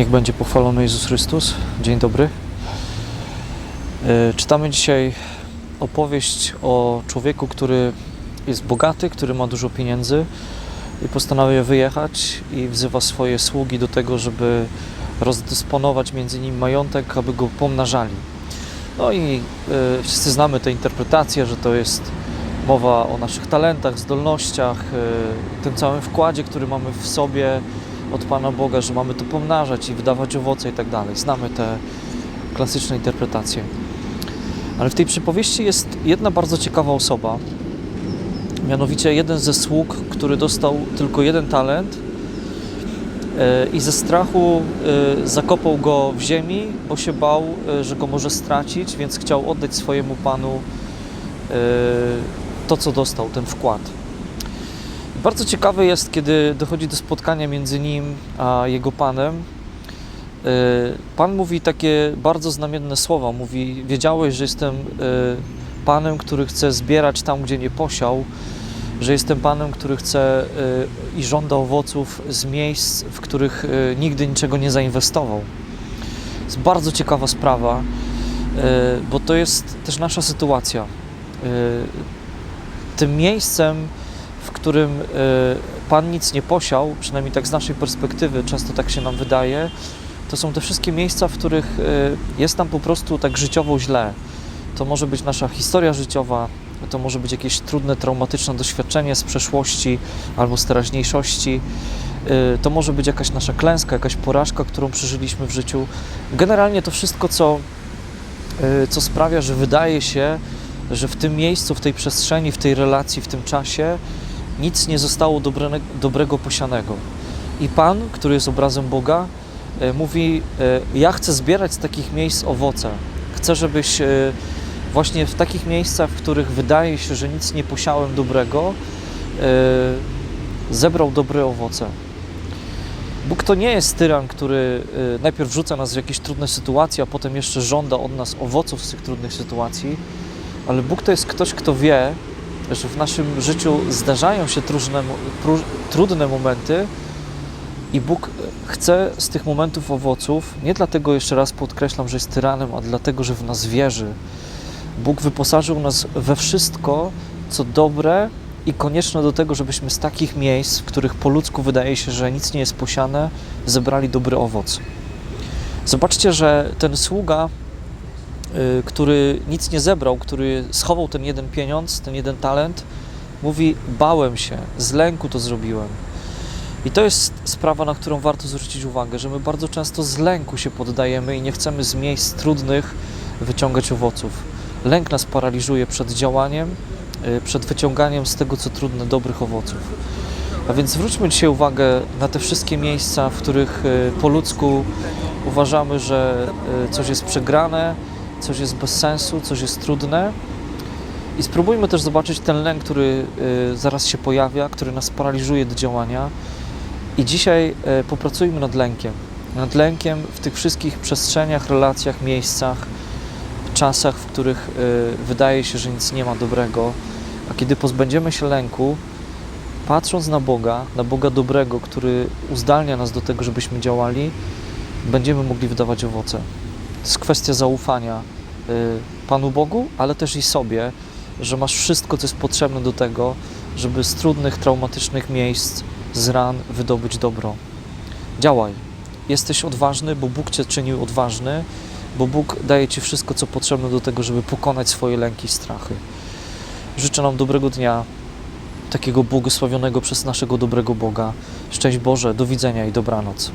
Niech będzie pochwalony Jezus Chrystus. Dzień dobry. E, Czytamy dzisiaj opowieść o człowieku, który jest bogaty, który ma dużo pieniędzy i postanawia wyjechać i wzywa swoje sługi do tego, żeby rozdysponować między nimi majątek, aby go pomnażali. No i e, wszyscy znamy tę interpretację, że to jest mowa o naszych talentach, zdolnościach, e, tym całym wkładzie, który mamy w sobie od Pana Boga, że mamy to pomnażać i wydawać owoce i tak dalej. Znamy te klasyczne interpretacje. Ale w tej przypowieści jest jedna bardzo ciekawa osoba, mianowicie jeden ze sług, który dostał tylko jeden talent e, i ze strachu e, zakopał go w ziemi, bo się bał, e, że go może stracić, więc chciał oddać swojemu panu to, co dostał, ten wkład. Bardzo ciekawe jest, kiedy dochodzi do spotkania między nim a jego panem. E, Pan mówi takie bardzo znamienne słowa. Mówi: Wiedziałeś, że jestem e, panem, który chce zbierać tam, gdzie nie posiał, że jestem panem, który chce e, i żąda owoców z miejsc, w których nigdy niczego nie zainwestował. To jest bardzo ciekawa sprawa, bo to jest też nasza sytuacja. Tym miejscem, w którym e, Pan nic nie posiał, przynajmniej tak z naszej perspektywy, często tak się nam wydaje, to są te wszystkie miejsca, w których e, jest nam po prostu tak życiowo źle. To może być nasza historia życiowa, to może być jakieś trudne, traumatyczne doświadczenie z przeszłości albo z teraźniejszości. E, To może być jakaś nasza klęska, jakaś porażka, którą przeżyliśmy w życiu. Generalnie to wszystko, co, co sprawia, że wydaje się, że w tym miejscu, w tej przestrzeni, w tej relacji, w tym czasie nic nie zostało dobre, dobrego posianego. I Pan, który jest obrazem Boga, e, mówi: e, Ja chcę zbierać z takich miejsc owoce. Chcę, żebyś e, właśnie w takich miejscach, w których wydaje się, że nic nie posiałem dobrego, zebrał dobre owoce. Bóg to nie jest tyran, który najpierw wrzuca nas w jakieś trudne sytuacje, a potem jeszcze żąda od nas owoców z tych trudnych sytuacji, ale Bóg to jest ktoś, kto wie, że w naszym życiu zdarzają się trudne, trudne momenty i Bóg chce z tych momentów owoców, nie dlatego jeszcze raz podkreślam, że jest tyranem, a dlatego, że w nas wierzy. Bóg wyposażył nas we wszystko, co dobre i konieczne do tego, żebyśmy z takich miejsc, w których po ludzku wydaje się, że nic nie jest posiane, zebrali dobry owoc. Zobaczcie, że ten sługa który nic nie zebrał, który schował ten jeden pieniądz, ten jeden talent, mówi: Bałem się, z lęku to zrobiłem. I to jest sprawa, na którą warto zwrócić uwagę, że my bardzo często z lęku się poddajemy i nie chcemy z miejsc trudnych wyciągać owoców. Lęk nas paraliżuje przed działaniem, y, przed wyciąganiem z tego, co trudne, dobrych owoców. A więc zwróćmy dzisiaj uwagę na te wszystkie miejsca, w których y, po ludzku uważamy, że y, coś jest przegrane, coś jest bez sensu, coś jest trudne. I spróbujmy też zobaczyć ten lęk, który y, zaraz się pojawia, który nas paraliżuje do działania. I dzisiaj y, popracujmy nad lękiem. Nad lękiem w tych wszystkich przestrzeniach, relacjach, miejscach, czasach, w których y, wydaje się, że nic nie ma dobrego. A kiedy pozbędziemy się lęku, patrząc na Boga, na Boga dobrego, który uzdalnia nas do tego, żebyśmy działali, będziemy mogli wydawać owoce. Jest kwestia zaufania y, Panu Bogu, ale też i sobie, że masz wszystko, co jest potrzebne do tego, żeby z trudnych, traumatycznych miejsc, z ran wydobyć dobro. Działaj. Jesteś odważny, bo Bóg Cię czynił odważny, bo Bóg daje Ci wszystko, co potrzebne do tego, żeby pokonać swoje lęki i strachy. Życzę nam dobrego dnia, takiego błogosławionego przez naszego dobrego Boga. Szczęść Boże, do widzenia i dobranoc.